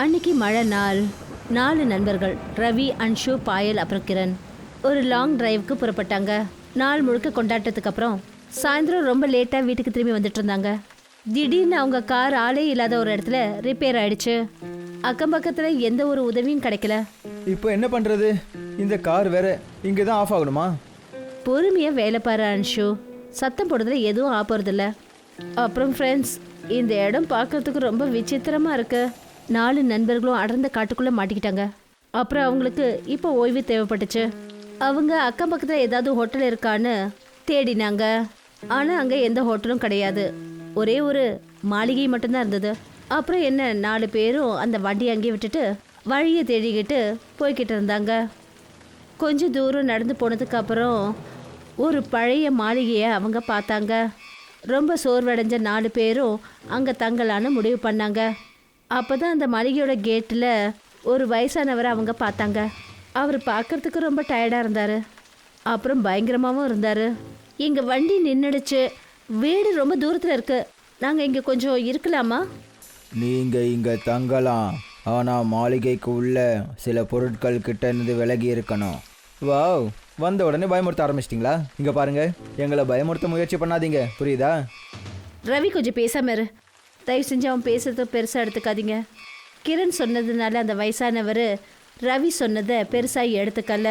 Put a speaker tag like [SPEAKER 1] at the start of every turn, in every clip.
[SPEAKER 1] அன்னைக்கு மழை நாள். நாலு நண்பர்கள் ரவி அன்ஷு பாயல் அப்புறம் கிரண். ஒரு லாங் டிரைவுக்கு புறப்பட்டாங்க. நாள் முழுக்க கொண்டாட்டத்துக்கு அப்புறம் சாயந்தரம் ரொம்ப லேட்டாக வீட்டுக்கு திரும்பி வந்துட்டு இருந்தாங்க. திடீர்னு அவங்க கார் ஆளே இல்லாத ஒரு இடத்துல ரிப்பேர் ஆயிடுச்சு. அக்கம் பக்கத்தில் எந்த ஒரு உதவியும் கிடைக்கல.
[SPEAKER 2] இப்போ என்ன பண்ணுறது இந்த கார் வேற இங்கே தான் ஆஃப் ஆகணுமா?
[SPEAKER 1] பொறுமையாக வேலை பாரு அன்ஷு. சத்தம் போடுறதுல எதுவும் ஆப்பறதில்ல அப்புறம் ஃப்ரெண்ட்ஸ் இந்த இடம் பார்க்கறதுக்கு ரொம்ப விசித்திரமா இருக்கு. நாலு நண்பர்களும் அடர்ந்த காட்டுக்குள்ள மாட்டிக்கிட்டாங்க. அப்புறம் அவங்களுக்கு இப்போ ஓய்வு தேவைப்பட்டுச்சு. அவங்க அக்கம் பக்கத்தில் ஏதாவது ஹோட்டல் இருக்கான்னு தேடினாங்க. ஆனால் அங்கே எந்த ஹோட்டலும் கிடையாது. ஒரே ஒரு மாளிகை மட்டும்தான் இருந்தது. அப்புறம் என்ன நாலு பேரும் அந்த வண்டியை அங்கேயே விட்டுட்டு வழியை தேடிக்கிட்டு போய்கிட்டு இருந்தாங்க. கொஞ்ச தூரம் நடந்து போனதுக்கு அப்புறம் ஒரு பழைய மாளிகையை அவங்க பார்த்தாங்க. ரொம்ப சோர்வடைஞ்ச நாலு பேரும் அங்கே தங்கலான்னு முடிவு பண்ணாங்க. அப்போ தான் அந்த மாளிகையோட கேட்டில் ஒரு வயசானவரை அவங்க பார்த்தாங்க. அவர் பார்க்கறதுக்கு ரொம்ப டயர்டாக இருந்தார். அப்புறம் பயங்கரமாகவும் இருந்தார். எங்கள் வண்டி நின்றுடுச்சு வீடு ரொம்ப தூரத்தில் இருக்குது நாங்கள் இங்கே கொஞ்சம் இருக்கலாமா?
[SPEAKER 2] நீங்கள் இங்கே தங்கலாம். ஆனால் மாளிகைக்கு உள்ள சில பொருட்கள் கிட்ட இருந்து விலகி இருக்கணும். வாவ் வந்த உடனே பயமுறுத்த ஆரம்பிச்சிட்டிங்களா? இங்கே பாருங்க. எங்களை பயமுறுத்த முயற்சி பண்ணாதீங்க. புரியுதா?
[SPEAKER 1] ரவி கொஞ்சம் பேசாம இரு. தயவு செஞ்சு அவன் பேசுறத பெருசாக எடுத்துக்காதீங்க. கிரண் சொன்னதுனால அந்த வயசானவர் ரவி சொன்னதை பெருசாக எடுத்துக்கல.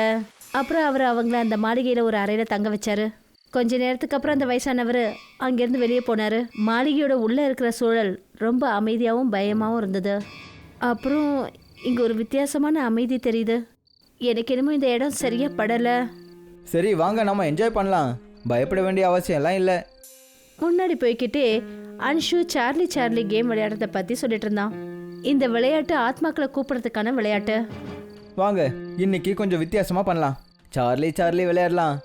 [SPEAKER 1] அப்புறம் அவர் அவங்கள அந்த மாளிகையில் ஒரு அறையில் தங்க வச்சாரு. கொஞ்ச நேரத்துக்கு அப்புறம் அந்த வயசானவர் அங்கேருந்து வெளியே போனார். மாளிகையோட உள்ளே இருக்கிற சூழல் ரொம்ப அமைதியாகவும் பயமாகவும் இருந்தது. அப்புறம் இங்கே ஒரு வித்தியாசமான அமைதி தெரியுது. எனக்கு என்னமோ இந்த இடம் சரியாக படலை.
[SPEAKER 2] சரி வாங்க நம்ம என்ஜாய் பண்ணலாம். பயப்பட வேண்டிய அவசியம் எல்லாம் இல்லை.
[SPEAKER 1] முன்னாடி போய்க்கிட்டே அன்ஷு சார்லி சார்லி கேம் விளையாடுறத பத்தி சொல்லிட்டு இருந்தான். இந்த விளையாட்டு ஆத்மாக்களை கூப்பிடுறதுக்கான விளையாட்டு.
[SPEAKER 2] வாங்க இன்னைக்கு கொஞ்சம் வித்தியாசமாக பண்ணலாம். சார்லி சார்லி விளையாடலாம்.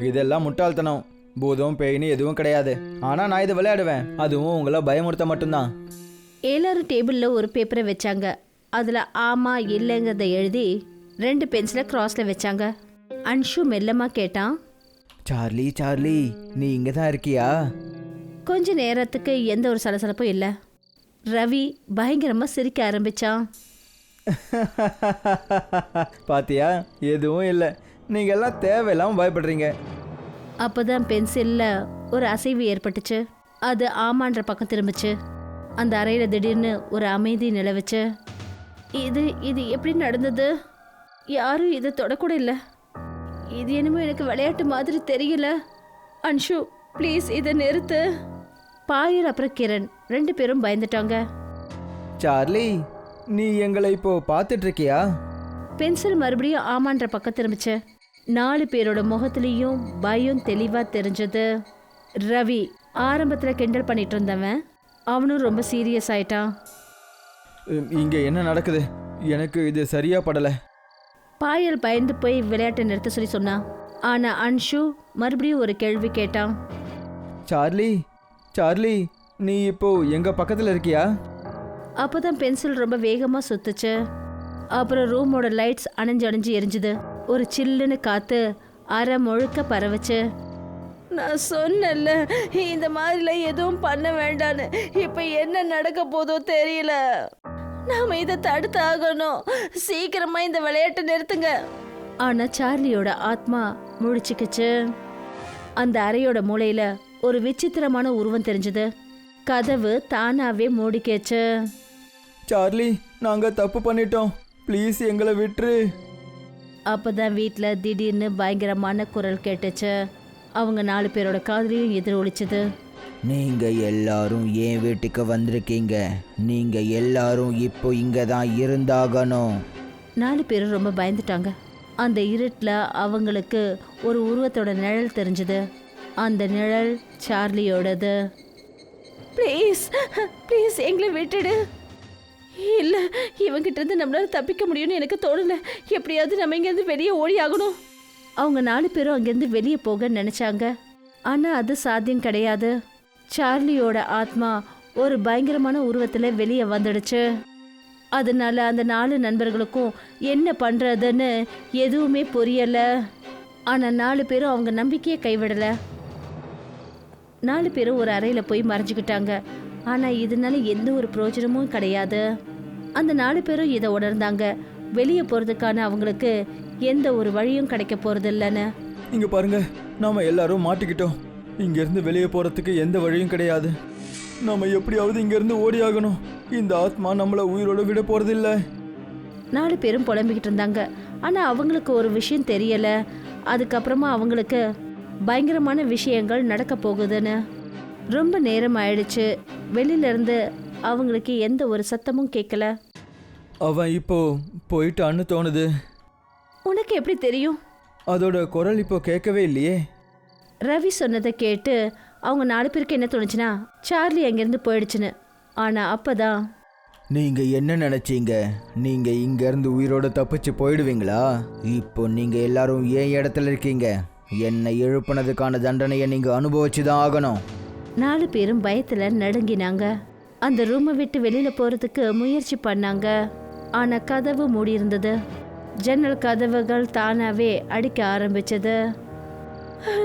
[SPEAKER 2] இதெல்லாம் முட்டாள்தனம். பூதம் பேயின்னு எதுவும் கிடையாது. ஆனால் நான் இதை விளையாடுவேன். அதுவும் உங்களை பயமுறுத்த மட்டும்தான்.
[SPEAKER 1] எல்லாரும் டேபிள்ல ஒரு பேப்பரை வச்சாங்க. அதுல ஆமா இல்லைங்கிறத எழுதி ரெண்டு பென்சிலை கிராஸ்ல வச்சாங்க. அன்ஷு மெல்லமா கேட்டான்.
[SPEAKER 2] சார்லி சார்லி நீ இங்கே தான் இருக்கியா?
[SPEAKER 1] கொஞ்ச நேரத்துக்கு எந்த ஒரு சலசலப்பும் இல்லை. ரவி பயங்கரமா சிரிக்க ஆரம்பிச்சான்.
[SPEAKER 2] பாத்தியா? எதுவும் இல்லை. நீங்கள் எல்லாம் தேவையில்லாமல் பயப்படுறீங்க.
[SPEAKER 1] அப்பதான் பென்சில்ல ஒரு அசைவு ஏற்பட்டுச்சு. அது ஆமான்ற பக்கம் திரும்பிச்சு. அந்த அறையில திடீர்னு ஒரு அமைதி நிலவுச்சு. இது இது எப்படி நடந்தது? யாரும் இதை தொடக்கூட இல்லை. இது என்னமோ எனக்கு விளையாட்டு மாதிரி தெரியல. அன்ஷு ப்ளீஸ் இதை நிறுத்து. பாயர் அப்புறம் கிரண் ரெண்டு பேரும் பயந்துட்டாங்க.
[SPEAKER 2] சார்லி நீ எங்களை இப்போ பார்த்துட்டு இருக்கியா
[SPEAKER 1] பென்சில் மறுபடியும் ஆமான்ற பக்கம் திரும்பிச்சு. நாலு பேரோட முகத்துலேயும் பயம் தெளிவாக தெரிஞ்சது. ரவி ஆரம்பத்தில் கிண்டல் பண்ணிட்டு இருந்தவன் அவனும் ரொம்ப சீரியஸ் ஆயிட்டான்.
[SPEAKER 2] இங்க என்ன நடக்குது? எனக்கு இது சரியா படல.
[SPEAKER 1] பாயல் பயந்து போய் விளையாட்டை நிறுத்த சொல்லி சொன்னான் ஆனா அன்ஷு மறுபடியும் ஒரு கேள்வி கேட்டான்.
[SPEAKER 2] சார்லி சார்லி நீ இப்போ எங்க பக்கத்துல இருக்கியா?
[SPEAKER 1] அப்போதான் பென்சில் ரொம்ப வேகமா சுத்துச்சு. அப்புறம் ரூமோட லைட்ஸ் அணைஞ்சு அணைஞ்சு எரிஞ்சுது. ஒரு சில்லுன்னு காத்து அரை முழுக்க பரவுச்சு. நான் சொன்னல இந்த மாதிரிலாம் எதுவும் பண்ண வேண்டான்னு. இப்போ என்ன நடக்க போதோ தெரியல. நாம இதை தடுத்து ஆகணும். சீக்கிரமா இந்த விளையாட்டை நிறுத்துங்க. ஆனா சார்லியோட ஆத்மா முழிச்சுக்கிச்சு. அந்த அறையோட மூலையில ஒரு விசித்திரமான உருவம் தெரிஞ்சது. கதவு தானாவே மூடிக்கேச்சு.
[SPEAKER 2] சார்லி நாங்க தப்பு பண்ணிட்டோம். ப்ளீஸ் எங்களை விட்டுரு.
[SPEAKER 1] அப்பதான் வீட்டில் திடீர்னு பயங்கரமான குரல் கேட்டுச்சு. அவங்க நாலு பேரோட காதலையும் எதிர் ஒலிச்சது
[SPEAKER 2] நீங்க எல்லாரும் என் வீட்டுக்கு வந்திருக்கீங்க? நீங்க எல்லாரும் இப்போ இங்க தான் இருந்தாகணும்.
[SPEAKER 1] நாலு பேரும் ரொம்ப பயந்துட்டாங்க. அந்த இருட்டில் அவங்களுக்கு ஒரு உருவத்தோட நிழல் தெரிஞ்சது. அந்த நிழல் சார்லியோடது. ப்ளீஸ் ப்ளீஸ் எங்களை விட்டுடு. இல்லை இவங்கிட்ட இருந்து நம்மளால தப்பிக்க முடியும்னு எனக்கு தோணல. எப்படியாவது நம்ம இங்கேருந்து வெளியே ஓடி ஆகணும். அவங்க நாலு பேரும் அங்கேருந்து வெளியே போக நினச்சாங்க. ஆனால் அது சாத்தியம் கிடையாது. சார்லியோட ஆத்மா ஒரு பயங்கரமான உருவத்தில் வெளியே வந்துடுச்சு. அதனால அந்த நாலு நண்பர்களுக்கும் என்ன பண்ணுறதுன்னு எதுவுமே புரியலை. ஆனால் நாலு பேரும் அவங்க நம்பிக்கையை கைவிடலை. நாலு பேரும் ஒரு அறையில் போய் மறைஞ்சிக்கிட்டாங்க. ஆனால் இதனால எந்த ஒரு பிரயோஜனமும் கிடையாது. அந்த நாலு பேரும் இதை உணர்ந்தாங்க. வெளியே போகிறதுக்கான அவங்களுக்கு எந்த ஒரு வழியும் கிடைக்க போகிறது இல்லைன்னு
[SPEAKER 2] இங்கே பாருங்க நாம எல்லாரும் மாட்டிக்கிட்டோம். இங்க இருந்து வெளியே போறதுக்கு எந்த வழியும் கிடையாது. நாம எப்படியாவது இங்க இருந்து ஓடி ஆகணும் இந்த ஆத்மா நம்மள உயிரோட விட போறதில்ல.
[SPEAKER 1] நாலு பேரும் புலம்பிக்கிட்டு இருந்தாங்க. ஆனா அவங்களுக்கு ஒரு விஷயம் தெரியல. அதுக்கப்புறமா அவங்களுக்கு பயங்கரமான விஷயங்கள் நடக்க போகுதுன்னு ரொம்ப நேரம் ஆயிடுச்சு. வெளியில இருந்து அவங்களுக்கு எந்த ஒரு சத்தமும் கேட்கல
[SPEAKER 2] அவன் இப்போ போயிட்டான்னு தோணுது.
[SPEAKER 1] உனக்கு எப்படி தெரியும்?
[SPEAKER 2] அதோட குரல் இப்போ கேட்கவே இல்லையே.
[SPEAKER 1] ரவி சொன்னதை கேட்டு அவங்க நாலு பேருக்கு என்ன தோணுச்சுன்னா சார்லி அங்கேருந்து போயிடுச்சுன்னு. ஆனா அப்பதான்
[SPEAKER 2] நீங்க என்ன நினைச்சீங்க? நீங்க இங்க இருந்து உயிரோட தப்பிச்சு போயிடுவீங்களா? இப்போ நீங்க எல்லாரும் ஏன் இடத்துல இருக்கீங்க? என்னை எழுப்புனதுக்கான தண்டனையை நீங்க அனுபவிச்சு தான் ஆகணும்.
[SPEAKER 1] நாலு பேரும் பயத்துல நடுங்கினாங்க. அந்த ரூமை விட்டு வெளியில போறதுக்கு முயற்சி பண்ணாங்க. ஆனா கதவு மூடி இருந்தது ஜன்னல் கதவுகள் தானாவே அடிக்க ஆரம்பிச்சது.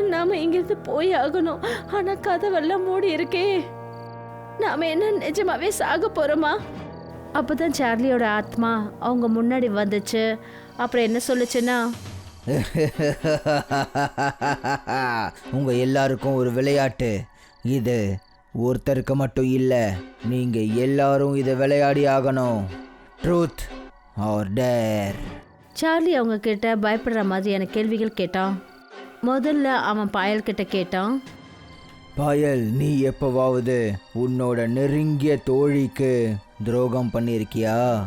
[SPEAKER 1] நாம இங்கிருந்து போய் ஆகணும். ஆனா கதவெல்லாம் மூடி இருக்கே. நாம என்ன நிஜமாவே சாக போறோமா? அப்பதான் சார்லியோட ஆத்மா அவங்க முன்னாடி வந்துச்சு. அப்புறம் என்ன சொல்லுச்சுன்னா?
[SPEAKER 2] உங்க எல்லாருக்கும் ஒரு விளையாட்டு. இது ஒருத்தருக்கு மட்டும் இல்லை நீங்க எல்லாரும் இதை விளையாடி ஆகணும். ட்ரூத் ஆர் டேர்
[SPEAKER 1] சார்லி அவங்க கிட்ட பயப்படுற மாதிரியான கேள்விகள் கேட்டான். முதல்ல அவன் பாயல் கிட்ட கேட்டான்.
[SPEAKER 2] பாயல் நீ எப்பவாவது உன்னோட நெருங்கிய தோழிக்கு துரோகம் பண்ணியிருக்கியா?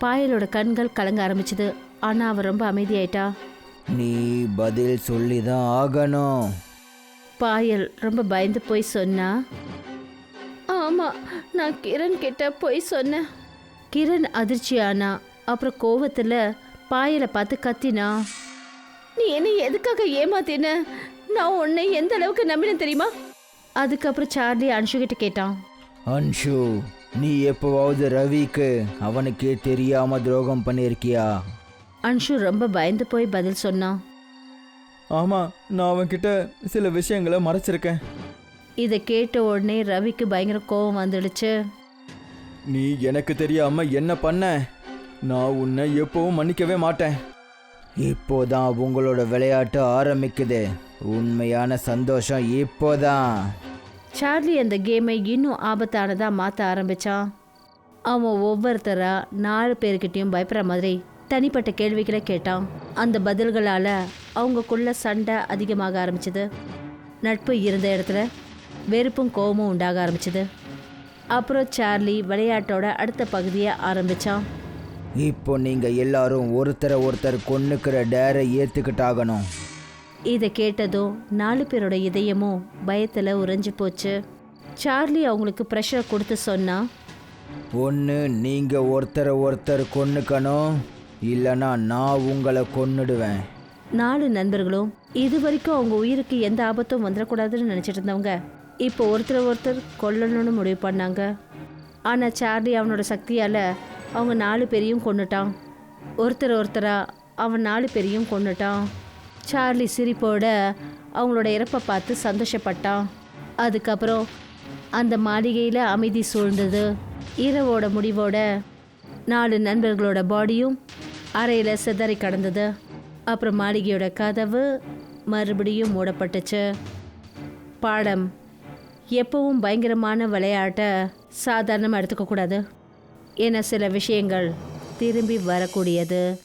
[SPEAKER 1] பாயலோட கண்கள் கலங்க ஆரம்பிச்சது. ஆனா அவ ரொம்ப அமைதியாயிட்டா.
[SPEAKER 2] நீ பதில் சொல்லி தான் ஆகணும்.
[SPEAKER 1] பாயல் ரொம்ப பயந்து போய் சொன்னா ஆமா நான் கிரண் கிட்ட போய் சொன்னேன். கிரண் அதிர்ச்சியானா அப்புறம் கோவத்துல பாயலை பார்த்து கத்தினா நீ என்ன எதுக்காக ஏமாத்தின? நான் உன்னை எந்த அளவுக்கு நம்பினேன் தெரியுமா? அதுக்கப்புறம் சார்லி அன்ஷு கிட்ட கேட்டான்.
[SPEAKER 2] அன்ஷு நீ எப்பவாவது ரவிக்கு அவனுக்கே தெரியாம துரோகம் பண்ணியிருக்கியா?
[SPEAKER 1] அன்ஷு ரொம்ப பயந்து போய் பதில் சொன்னான்.
[SPEAKER 2] ஆமாம் நான் அவன்கிட்ட சில விஷயங்களை மறைச்சிருக்கேன்.
[SPEAKER 1] இதை கேட்ட உடனே ரவிக்கு பயங்கர கோவம் வந்துடுச்சு.
[SPEAKER 2] நீ எனக்கு தெரியாம என்ன பண்ண? நான் உன்னை எப்பவும் மன்னிக்கவே மாட்டேன். இப்போதான் உங்களோட விளையாட்டு ஆரம்பிக்குது. உண்மையான சந்தோஷம் இப்போதான்
[SPEAKER 1] சார்லி அந்த கேமை இன்னும் ஆபத்தானதாக மாற்ற ஆரம்பிச்சான் அவன் ஒவ்வொருத்தராக நாலு பேர்கிட்டையும் பயப்படுற மாதிரி தனிப்பட்ட கேள்விகளை கேட்டான். அந்த பதில்களால் அவங்கக்குள்ள சண்டை அதிகமாக ஆரம்பிச்சது. நட்பு இருந்த இடத்துல வெறுப்பும் கோபமும் உண்டாக ஆரம்பிச்சது. அப்புறம் சார்லி விளையாட்டோட அடுத்த பகுதியை ஆரம்பித்தான்
[SPEAKER 2] இப்போ நீங்க எல்லாரும் ஒருத்தரை ஒருத்தர் கொன்னுக்கிற டேரை ஏத்துக்கிட்டாகணும்.
[SPEAKER 1] இதை கேட்டதும் நாலு பேரோட இதயமும் பயத்தில் உறைஞ்சு போச்சு. சார்லி அவங்களுக்கு ப்ரெஷர் கொடுத்து சொன்னா
[SPEAKER 2] ஒன்று நீங்க ஒருத்தரை ஒருத்தர் கொன்னுக்கணும் இல்லைன்னா நான் உங்களை கொன்னுடுவேன்.
[SPEAKER 1] நாலு நண்பர்களும் இது வரைக்கும் அவங்க உயிருக்கு எந்த ஆபத்தும் வந்துடக்கூடாதுன்னு நினச்சிட்டு இருந்தவங்க இப்போ ஒருத்தர் ஒருத்தர் கொல்லணும்னு முடிவு பண்ணாங்க. ஆனால் சார்லி அவனோட சக்தியால் அவங்க நாலு பேரையும் கொண்டுட்டான் ஒருத்தர் ஒருத்தராக அவன் நாலு பேரையும் கொண்டுட்டான் சார்லி சிரிப்போட அவங்களோட இறப்பை பார்த்து சந்தோஷப்பட்டான். அதுக்கப்புறம் அந்த மாளிகையில் அமைதி சூழ்ந்தது. இரவோட முடிவோட நாலு நண்பர்களோட பாடியும் அறையில் சிதறி கடந்தது. அப்புறம் மாளிகையோட கதவு மறுபடியும் மூடப்பட்டுச்சு. பாடம் எப்பவும் பயங்கரமான விளையாட்டை சாதாரணமாக எடுத்துக்கக்கூடாது என சில விஷயங்கள் திரும்பி வரக்கூடியது.